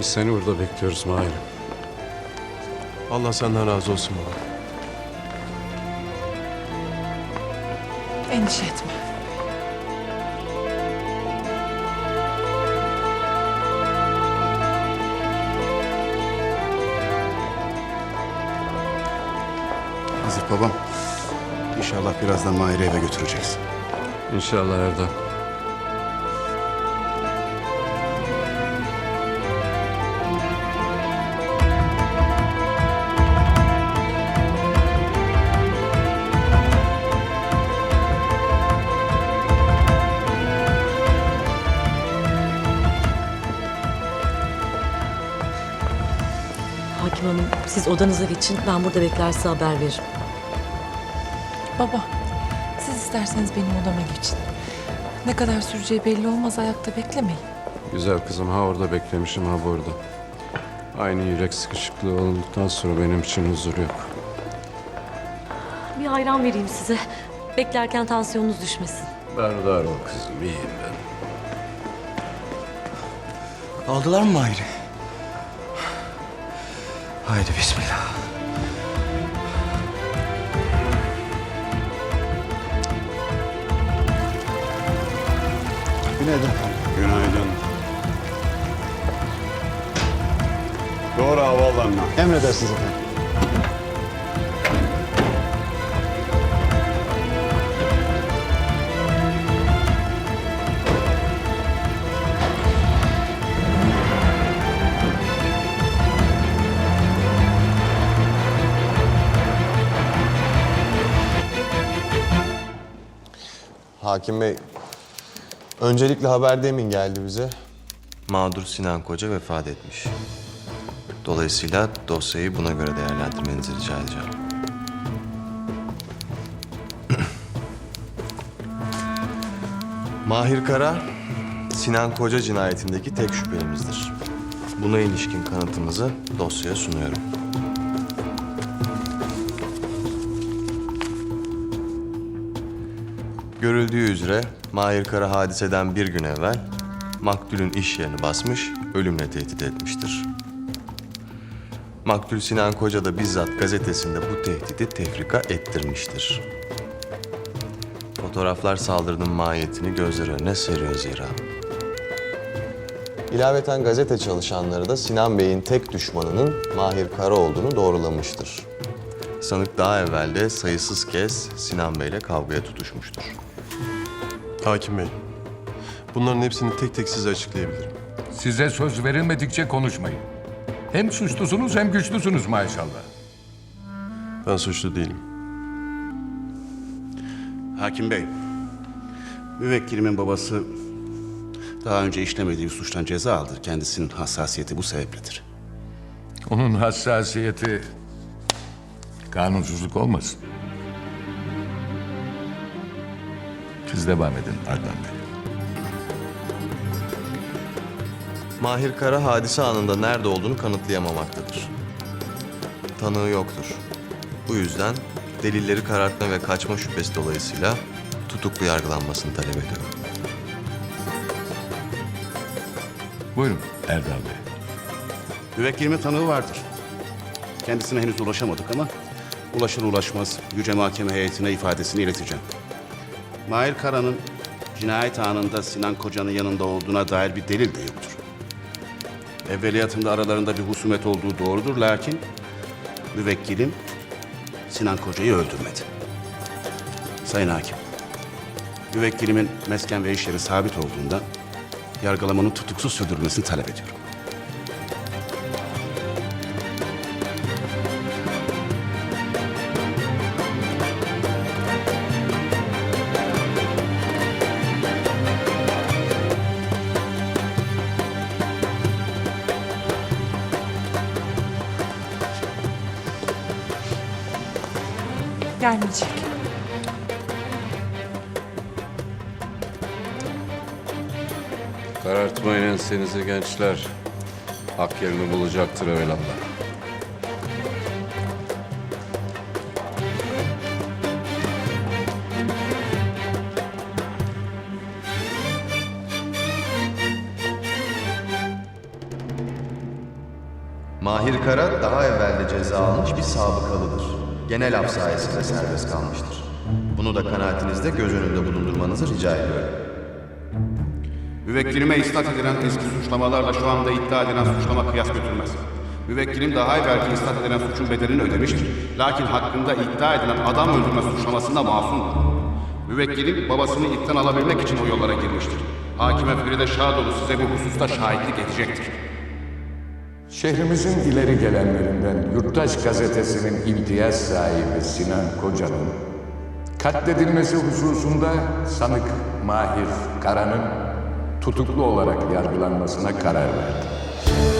Biz seni burada bekliyoruz Mahir. Allah senden razı olsun baba. Endişe etme. Nazif babam. İnşallah birazdan Mahir'i eve götüreceksin. İnşallah Erdal. Hakim Hanım siz odanıza geçin. Ben burada bekler size haber veririm. Baba, siz isterseniz benim odama geçin. Ne kadar süreceği belli olmaz ayakta beklemeyin. Güzel kızım ha orada beklemişim ha burada. Aynı yürek sıkışıklığı olduktan sonra benim için huzur yok. Bir ayran vereyim size. Beklerken tansiyonunuz düşmesin. Berdar ol kızım iyiyim ben. Aldılar mı Mahir'i? Haydi bismillah. Günaydın. Günaydın. Doğru havaalanına. Emredersiniz efendim. Hakim Bey, öncelikle haber demin geldi bize. Mağdur Sinan Koca vefat etmiş. Dolayısıyla dosyayı buna göre değerlendirmenizi rica edeceğim. Mahir Kara, Sinan Koca cinayetindeki tek şüphelimizdir. Buna ilişkin kanıtımızı dosyaya sunuyorum. Görüldüğü üzere Mahir Kara hadiseden bir gün evvel maktulün iş yerini basmış, ölümle tehdit etmiştir. Maktul Sinan Koca da bizzat gazetesinde bu tehdidi tefrika ettirmiştir. Fotoğraflar saldırının mahiyetini gözler önüne seriyor zira. İlaveten gazete çalışanları da Sinan Bey'in tek düşmanının Mahir Kara olduğunu doğrulamıştır. Sanık daha evvel de sayısız kez Sinan Bey'le kavgaya tutuşmuştur. Hakim Bey, bunların hepsini tek tek size açıklayabilirim. Size söz verilmedikçe konuşmayın. Hem suçlusunuz hem güçlüsünüz maşallah. Ben suçlu değilim. Hakim Bey. Müvekkilimin babası daha önce işlemediği suçtan ceza aldı. Kendisinin hassasiyeti bu sebepledir. Onun hassasiyeti kanunsuzluk olmasın. Siz devam edin Adnan Bey. Mahir Kara hadise anında nerede olduğunu kanıtlayamamaktadır. Tanığı yoktur. Bu yüzden delilleri karartma ve kaçma şüphesi dolayısıyla tutuklu yargılanmasını talep ediyorum. Buyurun Erdal Bey. Müvekkilimin tanığı vardır. Kendisine henüz ulaşamadık ama ulaşır ulaşmaz Yüce Mahkeme heyetine ifadesini ileteceğim. Mahir Kara'nın cinayet anında Sinan Koca'nın yanında olduğuna dair bir delil de yoktur. Evveliyatında aralarında bir husumet olduğu doğrudur lakin müvekkilim Sinan Koca'yı öldürmedi. Sayın Hakim, müvekkilimin mesken ve iş yeri sabit olduğunda yargılamanın tutuksuz sürdürülmesini talep ediyorum. Gelmeyecek. Karartmayın ensenizi gençler. Hak yerini bulacaktır evvelallah. Mahir Kara daha evvel de ceza almış bir sabıkalıdır. Genel af sayesinde serbest kalmıştır. Bunu da kanaatinizde göz önünde bulundurmanızı rica ediyorum. Müvekkilime isnat edilen eski suçlamalarla şu anda iddia edilen suçlama kıyas götürmez. Müvekkilim daha evvelki isnat edilen suçun bedelini ödemiştir. Lakin hakkında iddia edilen adam öldürme suçlamasında masumdur. Müvekkilim babasını ipten alabilmek için o yollara girmiştir. Hakime Feride Şadoğlu size bu hususta şahitlik edecektir. Şehrimizin ileri gelenlerinden Yurttaş Gazetesi'nin imtiyaz sahibi Sinan Koca'nın katledilmesi hususunda sanık Mahir Kara'nın tutuklu olarak yargılanmasına karar verdi.